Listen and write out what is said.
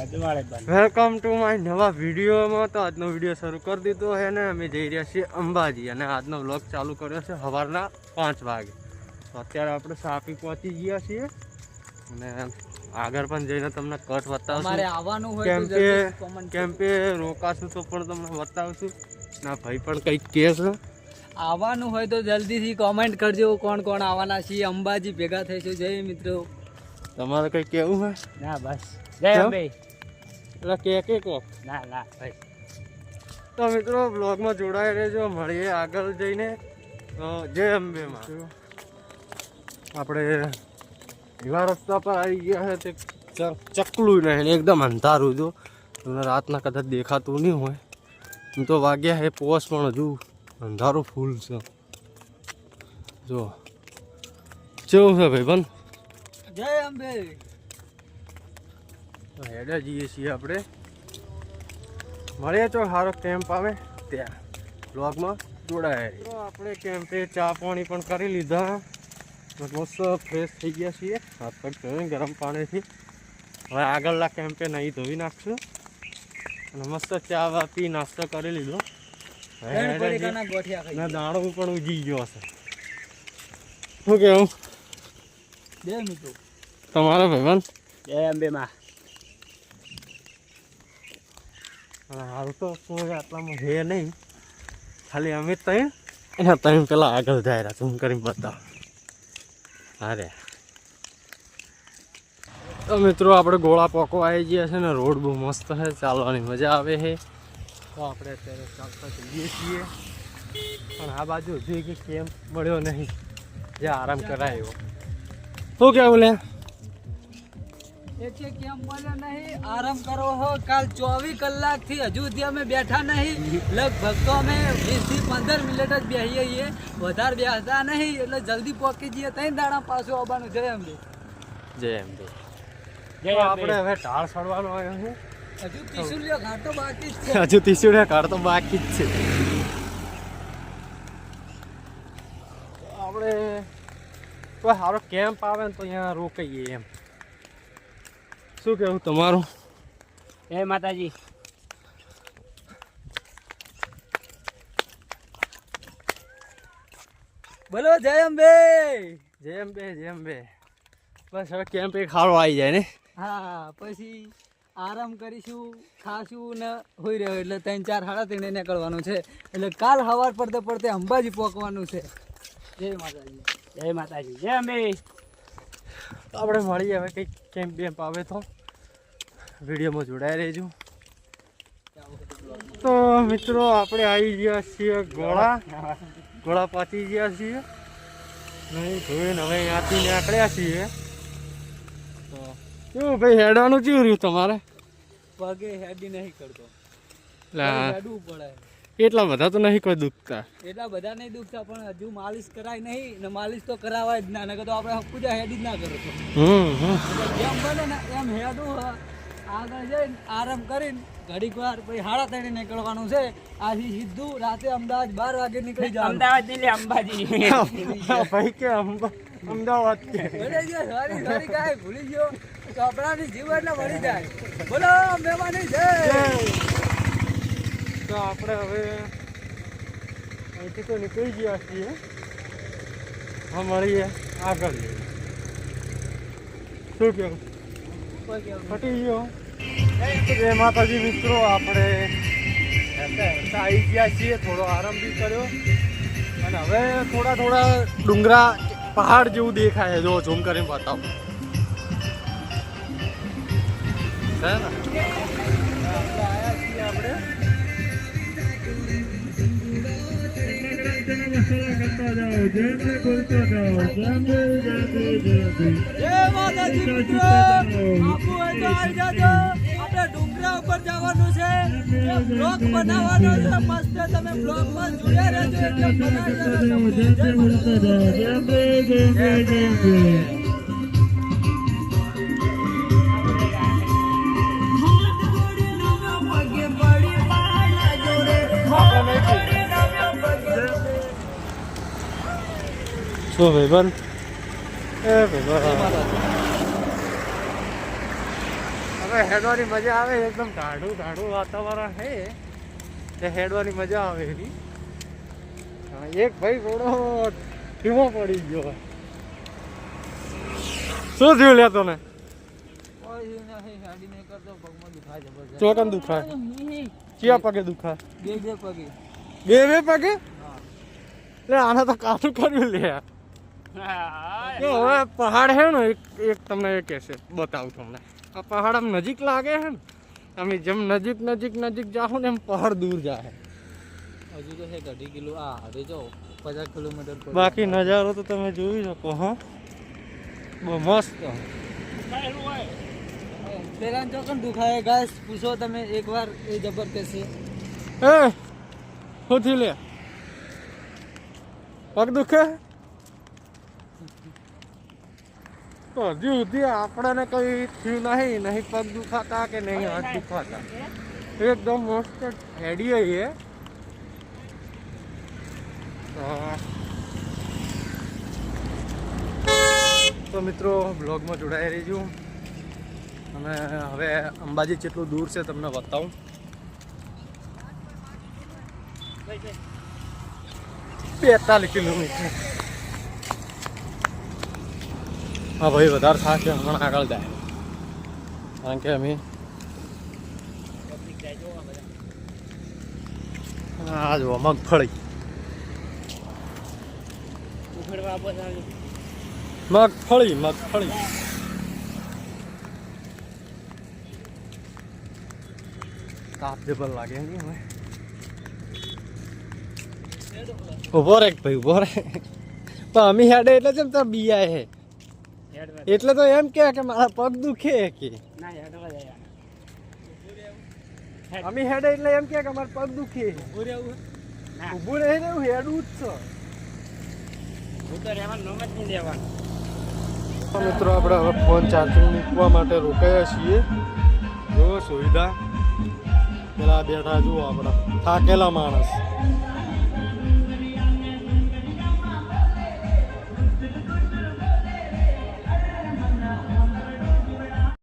Welcome to my નવા વિડીયોમાં તો આજનો વીડિયો શરૂ કરી દીધો છે ને અમે જઈ રહ્યા છીએ અંબાજી અને આજનો વ્લોગ ચાલુ કર્યો છે સવારના પાંચ વાગે. તો અત્યારે આપણે સાપી પહોંચી ગયા છીએ અને આગળ પણ જઈને તમને કટ અમારે બતાવશું આવવાનું હોય કેમ તો કે જલ્દી comment કેમ કે રોકાશું તો પણ તમને બતાવશું. ના ભાઈ પણ કંઈક કહે છે. આવવાનું હોય તો જલ્દીથી કોમેન્ટ કરજો કોણ કોણ આવવાના છીએ. અંબાજી ભેગા થઈશું. જય મિત્રો. તમારે કંઈ કેવું હોય? ના બસ. જય અંબે. એટલે કે કે કો ના ના ભાઈ. તો મિત્રો બ્લોગમાં જોડાઈ રહેજો. મળીએ આગળ જઈને. જય અંબેમાં આપણે એવા રસ્તા પર આવી ગયા છે તે ચકલું નહીં એકદમ અંધારું જો. તમને રાતના કદાચ દેખાતું નહીં હોય. એમ તો વાગ્યા હે પોસ પણ હજુ અંધારું ફૂલ છે. જો. કેવું છે ભાઈ બન જય અંબે. હેડે જઈએ છીએ આપણે. મળીએ તો સારો કેમ્પ આવે ત્યાં. બ્લોગમાં જોડાયા તો આપણે કેમ્પે ચા પાણી પણ કરી લીધા. મસ્ત ફ્રેશ થઈ ગયા છીએ. હાથ પગ ધોઈને ગરમ પાણીથી. હવે આગળના કેમ્પે નહીં ધોઈ નાખશું. અને મસ્ત ચા વા પી નાસ્તો કરી લીધો. દાણો પણ ઉજી ગયો. હશે. શું કેવું? જય મિત્રો તમારો ભાઈબંધ? બે અંબે માં. હાલ તો કોઈ આટલામાં હે નહીં. ખાલી અમે તઈ એના તઈ પેલા આગળ જાય રહ્યા તું કરીને બતાવ. અરે તો મિત્રો આપણે ગોળા પોકો આવી ગયા છે ને રોડ બહુ મસ્ત છે ચાલવાની મજા આવે છે. તો આપણે અત્યારે ચાલતા જઈએ છીએ. પણ આ બાજુ હજુ એક કેમ્પ મળ્યો નહીં. જે આરામ કરાય. શું કેવું લે? એટલે કેમ બોલ્યો નહીં આરામ કરો હો કાલ ચોવીસ કલાકથી હજુ સુધી અમે બેઠા નહીં. લગભગ તો અમે વીસથી પંદર મિનિટ જ બેસીએ છીએ. વધારે બેસતા નહીં એટલે જલ્દી પહોંચી જઈએ. ત્રણ દાડા પાછું આવવાનું. જય અંબે. જય એમ તો આપણે હવે ઢાળ સડવાનો આવ્યો છે. હજુ ત્રિશુલ્ય ઘાટ તો બાકી જ છે. હજુ તીસુડા કાઢ તો બાકી જ છે આપણે કોઈ સારો કેમ્પ આવે ને તો અહીંયા રોકાઈએ એમ. શું કેવું તમારું? જય માતાજી. બોલો જય અંબે! જય બે જય બે બસ હવે કેમ્પ એક સારો આવી જાય ને? હા પછી આરામ કરીશું ખાશું ને હોઈ રહ્યો એટલે ત્રણ ચાર સાડા ત્રણે નીકળવાનું છે. એટલે કાલ સવાર પડતે પડતે અંબાજી પહોંચવાનું છે. જય માતાજી. જય માતાજી જય અંબે. આપણે મળીએ હવે કંઈક કેમ્પ બેમ્પ આવે તો. વિડીયોમાં જોડાઈ રહેજો. તો મિત્રો આપણે આવી ગયા છીએ ગોળા. ગોળા પહોંચી ગયા છીએ. નહીં ધોઈને હવે અહીંયાથી નીકળ્યા છીએ. તો કેવું ભાઈ હેડવાનું કેવું રહ્યું તમારે? પગે હેડી નહીં કરતો. એટલે હેડવું પડે. એટલા બધા તો નહીં કોઈ દુખતા. એટલા બધા નહીં દુખતા પણ હજુ માલિશ કરાય નહીં ને માલિશ તો કરાવાય જ ના નકર તો આપણે પૂજા હેડી જ ના કરો તો. હમ હમ. જેમ બને ને એમ હેડું આગળ જઈને આરામ કરીને ઘડીક વાર પછી હાડા ત્રણે નીકળવાનું છે. આથી સીધું રાતે અમદાવાદ બાર વાગે નીકળી જાય અમદાવાદ એટલે અંબાજી. ભાઈ કે અમદા- અમદાવાદ કે? ભૂલી ગયો સોરી સોરી કાંઈ ભૂલી ગયો ચોપડાની જીવ એટલે મળી જાય. બોલો મહેમાની જય! તો આપણે હવે અહીંથી તો નીકળી ગયા છીએ. હા, મળીએ આગળ. શું કેવું ફટી ગયો. જય માતાજી મિત્રો, આપણે આવી ગયા છીએ. થોડો આરામ બી કર્યો. અને હવે થોડા થોડા ડુંગરા પહાડ જેવું દેખાય જો, ઝૂમ કરીને બતાવો. છે ને? આવ્યા છીએ આપણે. જય માતાજી મિત્રો આપવું હોય તો આવી જાજો આપણે ડુંગરા ઉપર જવાનું છે એ બ્લોગ બનાવવાનો છે મસ્ત તમે બ્લોગમાં જોયા રહેજો એટલે બનાવી દેજો તમને. જય માતાજી. શું ભાઈબંધ એ ભાઈબંધ હવે હેડવાની મજા આવે એકદમ ટાઢું ટાઢું વાતાવરણ છે. તે હેડવાની મજા આવે એની. એક ભાઈ થોડો ધીમો પડી ગયો. શું થયું લે તને? ચોકન દુખાય ચિયા પગે દુખાય. બે બે પગે. બે બે પગે? લે આને તો કાઠું કર્યું લે. હવે પહાડ છે ને એક એક તમને એ કહેશે બતાવું તમને. આ પહાડ આમ નજીક લાગે છે ને અમે જેમ નજીક નજીક નજીક જાઓ ને એમ પહાડ દૂર જાય હજુ તો છે અઢી કિલો આ હવે જો પચાસ કિલોમીટર બાકી નજારો તો તમે જોઈ શકો હો. બહુ મસ્ત. પેલા ચોકન દુખાય. ગાઈસ પૂછો તમે એકવાર એ જબરદસ્ત છે એ હોથી લે. પગ દુખે? તો હજુ સુધી આપણને કઈ થયું નહીં નહીં પગ દુખાતા કે નહીં હાથ દુખાતા. એકદમ મસ્ત હેડી એ તો મિત્રો બ્લોગમાં જોડાઈ રહીજો. અને હવે અંબાજી જેટલું દૂર છે તમને બતાવું. બેતાલીસ કિલોમીટર. હા ભાઈ, વધારે થશે હમણાં આગળ જાય. કારણ કે અમે આ જુઓ મગફળી મગફળી મગફળી તાપ જબર લાગે નહીં હવે. ઊભો રે ભાઈ, ઊભો રે પણ અમે હેડે એટલે જેમ તાર આય હે? એટલે તો એમ કે કે મારા પગ દુખે કે. અમે હેડે એટલે એમ કે કે મારા પગ દુખે. ઊભું રહી ને. હું હેડું જ છો. મિત્રો આપણે હવે ફોન ચાર્જિંગ મૂકવા માટે રોકાયા છીએ. જો સુવિધા. પેલા બેઠા જુઓ આપણા થાકેલા માણસ.